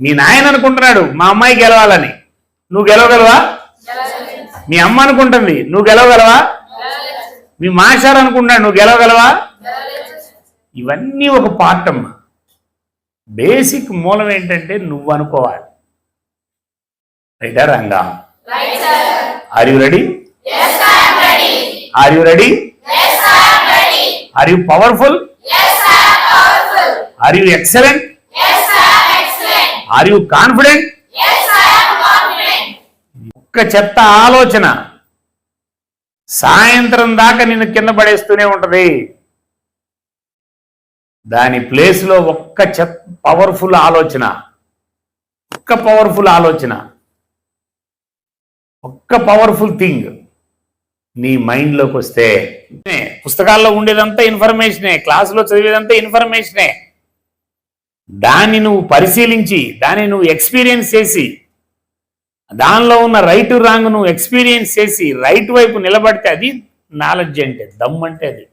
మీ నాయన అనుకుంటున్నాడు మా అమ్మాయి గెలవాలని. నువ్వు గెలవగలవా? మీ అమ్మ అనుకుంటుంది నువ్వు గెలవగలవా? మీ మాస్టర్ అనుకుంటున్నాడు నువ్వు గెలవగలవా? ఇవన్నీ ఒక పార్ట్ అమ్మా బేసిక్ మూలం ఏంటంటే నువ్వు అనుకోవాలి. రైటా Ranga are you ready are you ready are you powerful are you excellent are you confident ఒక్క చెత్త ఆలోచన సాయంత్రం దాకా నిన్ను కింద పడేస్తూనే ఉంటది. దాని ప్లేస్లో ఒక్క చెత్త పవర్ఫుల్ ఆలోచన ఒక్క పవర్ఫుల్ ఆలోచన ఒక్క పవర్ఫుల్ థింగ్ నీ మైండ్లోకి వస్తే పుస్తకాల్లో ఉండేదంతా ఇన్ఫర్మేషనే క్లాసులో చదివేదంతా ఇన్ఫర్మేషనే దాన్ని నువ్వు పరిశీలించి దాన్ని నువ్వు ఎక్స్పీరియన్స్ చేసి దానిలో ఉన్న రైట్ రాంగ్ నువ్వు ఎక్స్పీరియన్స్ చేసి రైట్ వైపు నిలబడితే అది నాలెడ్జ్ అంటే దమ్ అంటే అది.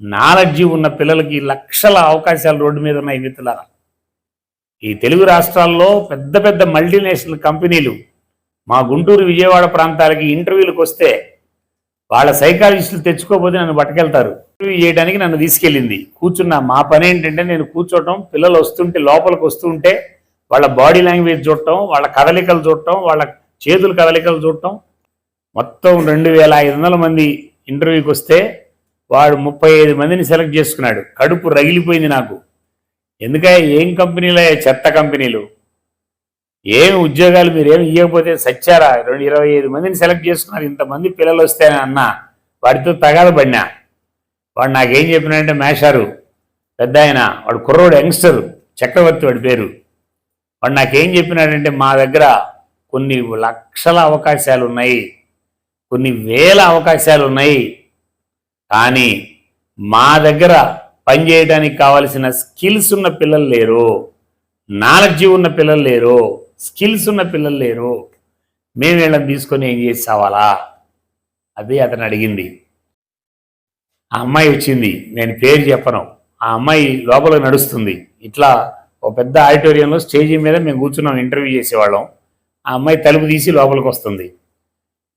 నాలెడ్జ్ ఉన్న పిల్లలకి లక్షల అవకాశాలు రోడ్డు మీద ఉన్నాయి మిత్రులారా. ఈ తెలుగు రాష్ట్రాల్లో పెద్ద పెద్ద మల్టీనేషనల్ కంపెనీలు మా గుంటూరు విజయవాడ ప్రాంతాలకి ఇంటర్వ్యూలకు వస్తే వాళ్ళ సైకాలజిస్టులు తెచ్చుకోకపోతే నన్ను పట్టుకెళ్తారు. ఇంటర్వ్యూ చేయడానికి నన్ను తీసుకెళ్ళింది. కూర్చున్నా మా పని ఏంటంటే నేను కూర్చోవటం పిల్లలు వస్తుంటే లోపలికి వస్తుంటే వాళ్ళ బాడీ లాంగ్వేజ్ చూడటం వాళ్ళ కదలికలు చూడటం వాళ్ళ చేతుల కదలికలు చూడటం. మొత్తం రెండు వేల ఐదు వందల మంది ఇంటర్వ్యూకి వస్తే వాడు ముప్పై ఐదు మందిని సెలెక్ట్ చేసుకున్నాడు. కడుపు రగిలిపోయింది నాకు. ఎందుకంటే ఏం కంపెనీలే? చెత్త కంపెనీలు. ఏం ఉద్యోగాలు మీరు ఏమి ఇవ్వకపోతే సచ్చారా? రెండు ఇరవై ఐదు మందిని సెలెక్ట్ చేసుకున్నారు. ఇంతమంది పిల్లలు వస్తే అన్న. వాడితో తగాదపడినా వాడు నాకేం చెప్పినాడంటే మేషారు పెద్ద ఆయన వాడు కుర్రోడు యంగ్స్టర్ చక్రవర్తి వాడి పేరు. వాడు నాకేం చెప్పినాడంటే మా దగ్గర కొన్ని లక్షల అవకాశాలు ఉన్నాయి కొన్ని వేల అవకాశాలు ఉన్నాయి కానీ మా దగ్గర పనిచేయడానికి కావలసిన స్కిల్స్ ఉన్న పిల్లలు లేరు నాలెడ్జ్ ఉన్న పిల్లలు లేరు స్కిల్స్ ఉన్న పిల్లలు లేరు. మేము వీళ్ళని తీసుకొని ఏం చేసి చావాలా? అది అతను అడిగింది. ఆ అమ్మాయి వచ్చింది. నేను పేరు చెప్పను. ఆ అమ్మాయి లోపల నడుస్తుంది. ఇట్లా ఒక పెద్ద ఆడిటోరియంలో స్టేజీ మీద మేము కూర్చున్నాం ఇంటర్వ్యూ చేసేవాళ్ళం. ఆ అమ్మాయి తలుపు తీసి లోపలికి వస్తుంది.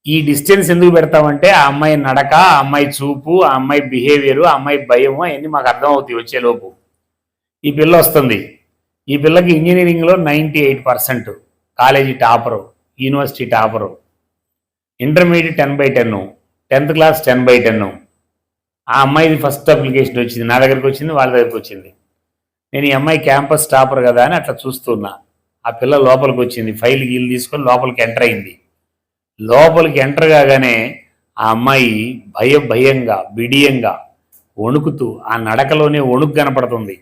ఈ డిస్టెన్స్ ఎందుకు పెడతామంటే ఆ అమ్మాయి నడక ఆ అమ్మాయి చూపు ఆ అమ్మాయి బిహేవియర్ ఆ అమ్మాయి భయము అవన్నీ మాకు అర్థం అవుతాయి వచ్చేలోపు. ఈ పిల్ల వస్తుంది. ఈ పిల్లకి ఇంజనీరింగ్లో ninety eight percent college topper university topper. Intermediate ten by ten tenth class ten by ten. ఆ అమ్మాయిది ఫస్ట్ అప్లికేషన్ వచ్చింది నా దగ్గరికి వచ్చింది వాళ్ళ దగ్గరికి వచ్చింది. నేను ఈ అమ్మాయి క్యాంపస్ టాపర్ కదా అని అట్లా చూస్తున్నా. ఆ పిల్ల లోపలికి వచ్చింది ఫైల్ గీలు తీసుకొని లోపలికి ఎంటర్ అయింది. లోపలికి ఎంటర్ కాగానే ఆ అమ్మాయి భయ భయంగా బిడియంగా వణుకుతూ ఆ నడకలోనే వణుకు కనపడుతుంది.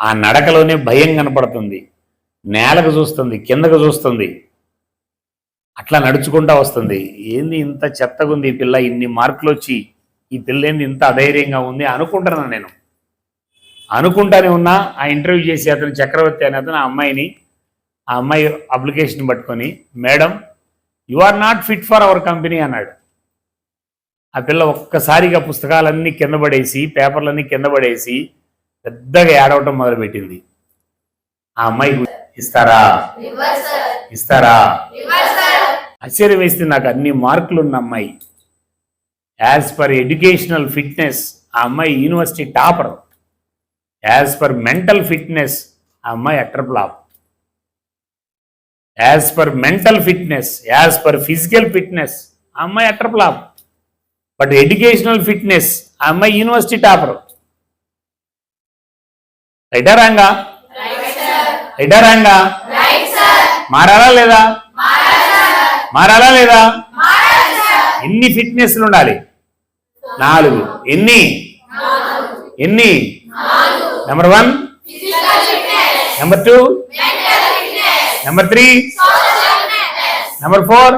ఆ నడకలోనే భయం కనపడుతుంది. నేలకు చూస్తుంది కిందకు చూస్తుంది. అట్లా నడుచుకుంటా వస్తుంది. ఏంది ఇంత చెత్తగా ఉంది ఈ పిల్ల ఇన్ని మార్కులు వచ్చి ఈ పిల్ల ఏంది ఇంత అధైర్యంగా ఉంది అనుకుంటున్నాను నేను. అనుకుంటానే ఉన్నా ఆ ఇంటర్వ్యూ చేసి అతను చక్రవర్తి అనే అతను ఆ అమ్మాయిని ఆ అమ్మాయి అప్లికేషన్ పట్టుకొని madam you are not fit for our company అన్నాడు. ఆ పిల్ల ఒక్కసారిగా పుస్తకాలన్నీ కింద పడేసి పేపర్లన్నీ కింద పడేసి పెద్దగా ఏడవటం మొదలుపెట్టింది. ఆ అమ్మాయి ఇస్తారా? ఇస్తారా? ఆశ్చర్యం వేస్తే నాకు అన్ని మార్కులు ఉన్న అమ్మాయి. యాజ్ పర్ ఎడ్యుకేషనల్ ఫిట్నెస్ ఆ అమ్మాయి university topper as per mental fitness ఆ అమ్మాయి utter flop as per mental fitness as per physical fitness ఆ అమ్మాయి utter flop but educational fitness ఆ అమ్మాయి యూనివర్సిటీ టాపర్ రైటా రాంగా రైటా రాంగా మారాలా లేదా? మారాలా లేదా? ఎన్ని ఫిట్నెస్లు ఉండాలి? నాలుగు. ఎన్ని? ఎన్ని? Number one number two number three number four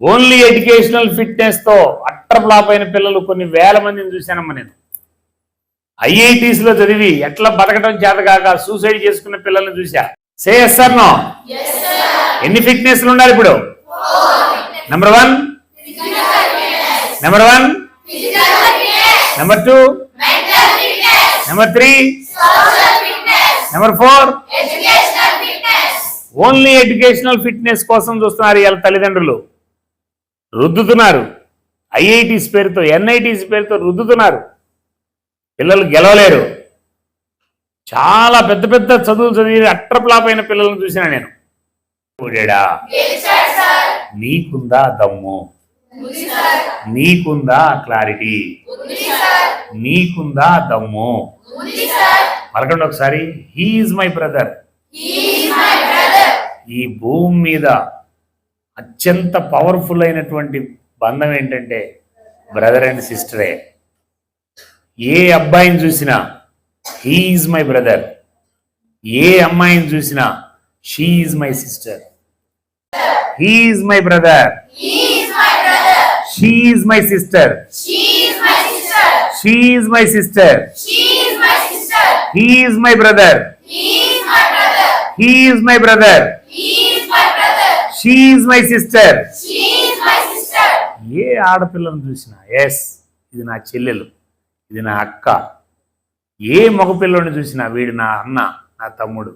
only educational ఫిట్నెస్తో utter flop అయిన పిల్లలు కొన్ని వేల మందిని చూశానమ్మా నేను. ఐఐటీస్లో చదివి ఎట్లా బతకడం చేత కాక సూసైడ్ చేసుకున్న పిల్లల్ని చూసా సేఎస్ఆర్ నో ఎన్ని ఫిట్నెస్లు ఉండాలి ఇప్పుడు? Number one number one number two number three number four only educational fitness కోసం చూస్తున్నారు ఇవాళ తల్లిదండ్రులు. రుద్దుతున్నారు. ఐఐటీస్ పేరుతో ఎన్ఐటీస్ పేరుతో రుద్దుతున్నారు. పిల్లలు గెలవలేరు. చాలా పెద్ద పెద్ద చదువులు చదివి అట్రప్లాప్ అయిన పిల్లలను చూసిన నేను. నీకుందా దమ్ము? నీకుందా క్లారిటీ? నీకుందా దమ్ము? పలకండి ఒకసారి హీఈస్ మై బ్రదర్ ఈ భూమి మీద అత్యంత పవర్ఫుల్ అయినటువంటి బంధం ఏంటంటే బ్రదర్ అండ్ సిస్టరే ఏ. అబ్బాయిని చూసినా హీఈస్ మై బ్రదర్ ఏ అమ్మాయిని చూసినా she's my sister he's my brother she's my sister she's my sister he's my brother he's my brother she's my sister ఏ ఆడపిల్లను చూసినా ఎస్ ఇది నా చెల్లెలు ఇది నా అక్క ఏ మగపిల్లని చూసినా వీడు నా అన్న నా తమ్ముడు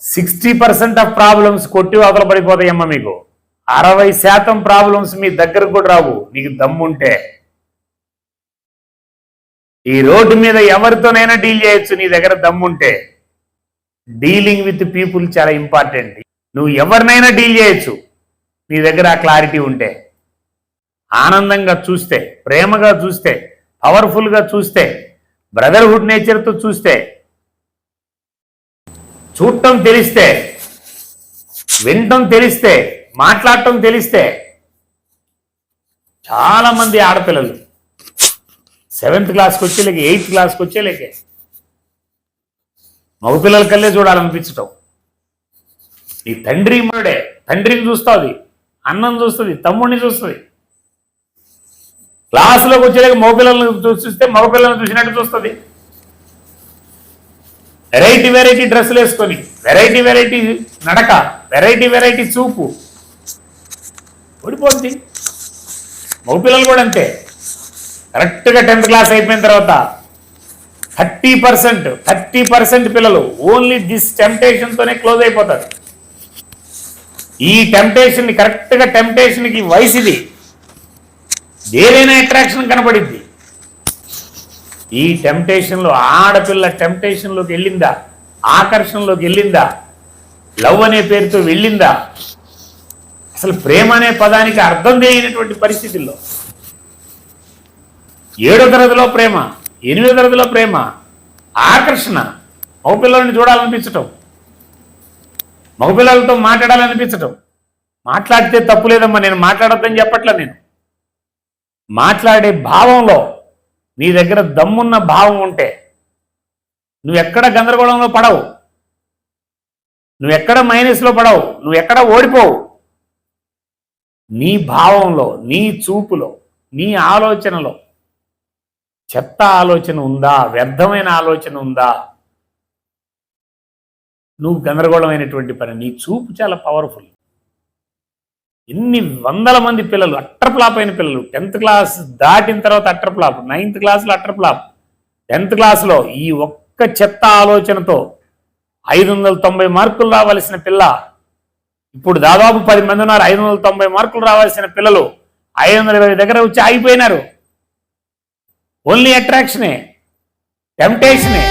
సిక్స్టీ పర్సెంట్ ఆఫ్ ప్రాబ్లమ్స్ కొట్టి అవతల పడిపోతాయమ్మా మీకు. అరవై శాతం ప్రాబ్లమ్స్ మీ దగ్గరకు కూడా రావు. నీకు దమ్ముంటే. ఈ రోడ్డు మీద ఎవరితోనైనా డీల్ చేయొచ్చు నీ దగ్గర దమ్ముంటే. డీలింగ్ విత్ పీపుల్ చాలా ఇంపార్టెంట్. నువ్వు ఎవరినైనా డీల్ చేయొచ్చు నీ దగ్గర ఆ క్లారిటీ ఉంటే. ఆనందంగా చూస్తే ప్రేమగా చూస్తే పవర్ఫుల్గా చూస్తే బ్రదర్హుడ్ నేచర్తో చూస్తే. చూడటం తెలిస్తే వినటం తెలిస్తే మాట్లాడటం తెలిస్తే చాలా మంది ఆడపిల్లలు సెవెంత్ క్లాస్కి వచ్చేలేక ఎయిత్ క్లాస్కి వచ్చేలేకే మగపిల్లల కల్లే చూడాలనిపించటం. నీ తండ్రి మరుడే తండ్రిని చూస్తుంది అన్నం చూస్తుంది తమ్ముడిని చూస్తుంది. క్లాసులోకి వచ్చేలాగా మగపిల్లలను చూస్తే మగపిల్లలను చూసినట్టు చూస్తుంది. వెరైటీ వెరైటీ డ్రెస్సులు వేసుకొని. వెరైటీ వెరైటీ నడక. వెరైటీ వెరైటీ చూపు. ఓడిపోద్ది. మగపిల్లలు కూడా అంతే. కరెక్ట్గా టెన్త్ క్లాస్ అయిపోయిన తర్వాత థర్టీ పర్సెంట్ థర్టీ పర్సెంట్ పిల్లలు ఓన్లీ దిస్ టెంప్టేషన్తోనే క్లోజ్ అయిపోతారు. ఈ టెంప్టేషన్ కరెక్ట్గా టెంప్టేషన్కి వయసు ఇది దేనైనా అట్రాక్షన్ కనపడిద్ది. ఈ టెంప్టేషన్లో ఆడపిల్ల టెంప్టేషన్లోకి వెళ్ళిందా? ఆకర్షణలోకి వెళ్ళిందా? లవ్ అనే పేరుతో వెళ్ళిందా? అసలు ప్రేమ అనే పదానికి అర్థం తెలియనటువంటి పరిస్థితుల్లో. ఏడో తరగతిలో ప్రేమ ఎనిమిదో తరగతిలో ప్రేమ ఆకర్షణ. మగపిల్లల్ని చూడాలనిపించటం. మగపిల్లలతో మాట్లాడాలనిపించటం. మాట్లాడితే తప్పు లేదమ్మా నేను మాట్లాడొద్దని చెప్పట్లే నేను. మాట్లాడే భావంలో నీ దగ్గర దమ్మున్న భావం ఉంటే నువ్వు ఎక్కడ గందరగోళంలో పడవు. నువ్వు ఎక్కడ మైనస్లో పడవు. నువ్వు ఎక్కడ ఓడిపోవు. నీ భావంలో నీ చూపులో నీ ఆలోచనలో చెత్త ఆలోచన ఉందా? వ్యర్థమైన ఆలోచన ఉందా? నువ్వు గందరగోళమైనటువంటి పని. నీ చూపు చాలా పవర్ఫుల్ ఎన్ని వందల మంది పిల్లలు అట్రప్లాప్ అయిన పిల్లలు టెన్త్ క్లాస్ దాటిన తర్వాత అట్రప్లాప్ నైన్త్ క్లాస్లో అట్రప్లాప్ టెన్త్ క్లాస్లో ఈ ఒక్క చెత్త ఆలోచనతో ఐదు వందల తొంభై మార్కులు రావాల్సిన పిల్ల ఇప్పుడు దాదాపు పది మంది ఉన్నారు ఐదు వందల తొంభై మార్కులు రావాల్సిన పిల్లలు ఐదు వందల ఇరవై దగ్గర వచ్చి ఆగిపోయినారు. ఓన్లీ అట్రాక్షనే టెంప్టేషనే